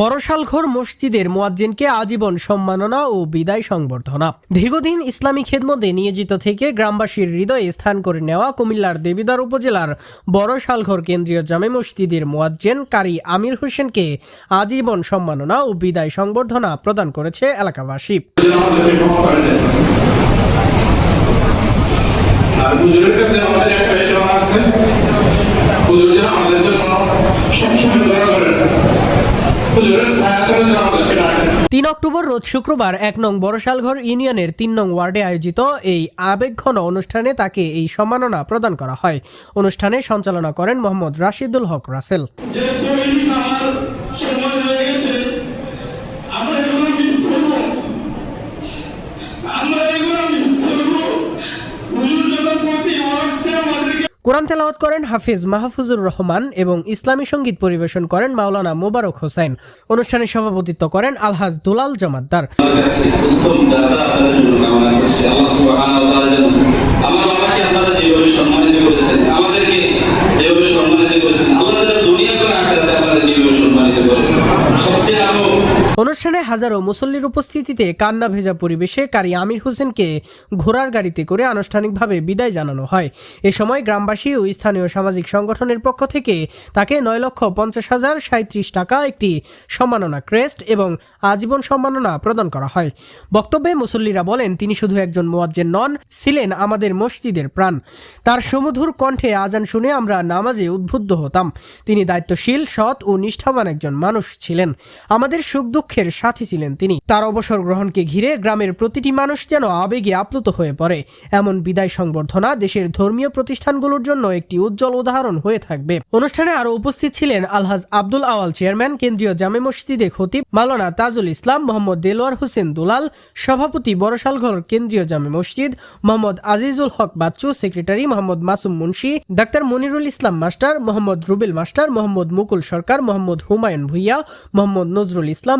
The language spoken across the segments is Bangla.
বড়শালঘর মসজিদের মুয়াজ্জিনকে আজীবন সম্মাননা ও বিদায় সংবর্ধনা। দীর্ঘদিন ইসলামী খেদমতে নিয়োজিত থেকে গ্রামবাসীর হৃদয়ে স্থান করে নেওয়া কুমিল্লার দেবিদার উপজেলার বড়শালঘর কেন্দ্রীয় জামে মসজিদের মুয়াজ্জিন কারি আমির হোসেনকে আজীবন সম্মাননা ও বিদায় সংবর্ধনা প্রদান করেছে এলাকাবাসী। আর কাছে আমাদের একটাই চাওয়া আছে হুজুর যেন আমাদের জন্য সবসময় দোয়া করেন হুজুরের ছায়াতলে যেন আমাদেরকে রাখেন তিন অক্টোবর রোজ শুক্রবার এক নং বড়শালঘর ইউনিয়নের তিন নং ওয়ার্ডে আয়োজিত এই আবেগঘন অনুষ্ঠানে তাকে এই সম্মাননা প্রদান করা হয়। অনুষ্ঠানে সঞ্চালনা করেন মোহাম্মদ রাশিদুল হক রাসেল যে তৈরি আমার সময় হয়ে গেছে আমরা এগুলো মিস করব আমরা এগুলো মিস করব হুজুর যেন প্রতি ওয়ার্ডে আমাদেরকে কোরআন তেলাওয়াত করেন হাফিজ মাহফুজুর রহমান এবং ইসলামী সংগীত পরিবেশন করেন মাওলানা মোবারক হোসেন। অনুষ্ঠানে সভাপতিত্ব করেন আলহাজ দুলাল জমাদ্দার অনুষ্ঠানে হাজারো মুসল্লির উপস্থিতিতে কান্না ভেজা পরিবেশে কারি আমির হোসেনকে ঘোড়ার গাড়িতে করে আনুষ্ঠানিকভাবে বিদায় জানানো হয়। এ সময় গ্রামবাসী ও স্থানীয় সামাজিক সংগঠনের পক্ষ থেকে তাকে নয় লক্ষ পঞ্চাশ হাজার সাঁত্রিশ টাকা একটি সম্মাননা ক্রেস্ট এবং আজীবন সম্মাননা প্রদান করা হয়। বক্তব্যে মুসল্লিরা বলেন, তিনি শুধু একজন মোয়াজ্জেন নন, ছিলেন আমাদের মসজিদের প্রাণ। তার সুমধুর কণ্ঠে আজান শুনে আমরা নামাজে উদ্বুদ্ধ হতাম। তিনি দায়িত্বশীল, সৎ ও নিষ্ঠাবান একজন মানুষ ছিলেন। আমাদের সুখ দুঃখের সাথী ছিলেন তিনি। তার অবসর গ্রহণকে ঘিরে গ্রামের প্রতিটি মানুষ যেন আবেগে আপ্লুত হয়ে পড়ে। এমন বিদায় সংবর্ধনা দেশের ধর্মীয় প্রতিষ্ঠানগুলোর জন্য একটি উজ্জ্বল উদাহরণ হয়ে থাকবে। অনুষ্ঠানে আরও উপস্থিত ছিলেন আলহাজ আব্দুল আওয়াল চেয়ারম্যান, কেন্দ্রীয় জামে মসজিদে খতিব মাওলানা তাজুল ইসলাম, মোহাম্মদ দেলোয়ার হোসেন দুলাল, সভাপতি বড়শালঘর কেন্দ্রীয় জামে মসজিদ, Mohammad Azizul Haque Bachchu, secretary Mohammad Masum Munshi, doctor Monirul Islam master, Mohammad Rubel master, Mohammad Mukul Sarkar, Mohammad Humayun Bhuiyan, Mohammad Nazrul Islam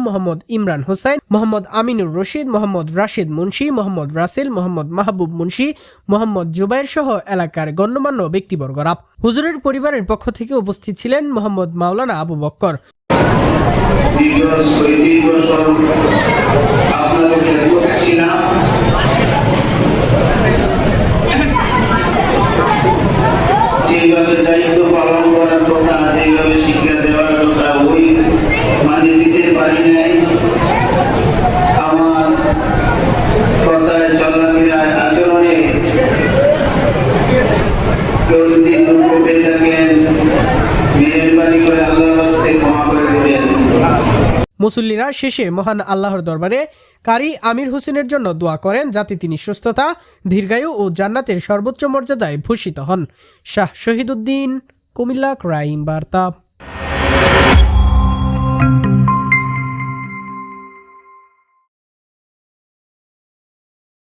Imran Hossain Mohammad Aminur Rashid, Mohammad Rashid Munshi, Mohammad Rasel, Mohammad Mahbub Munshi, Mohammad Jubair সহ এলাকার গণ্যমান্য ব্যক্তিবর্গরা। হুজুরের পরিবারের পক্ষ থেকে উপস্থিত ছিলেন মোহাম্মদ মাওলানা আবু বক্কর। মুসল্লিরা শেষে মহান আল্লাহর দরবারে কারি আমির হোসেনের জন্য দোয়া করেন যাতে তিনি সুস্থতা, দীর্ঘায়ু ও জান্নাতের সর্বোচ্চ মর্যাদায় ভূষিত হন। শাহ শহীদ উদ্দিন কুমিল্লা, ক্রাইম বার্তা।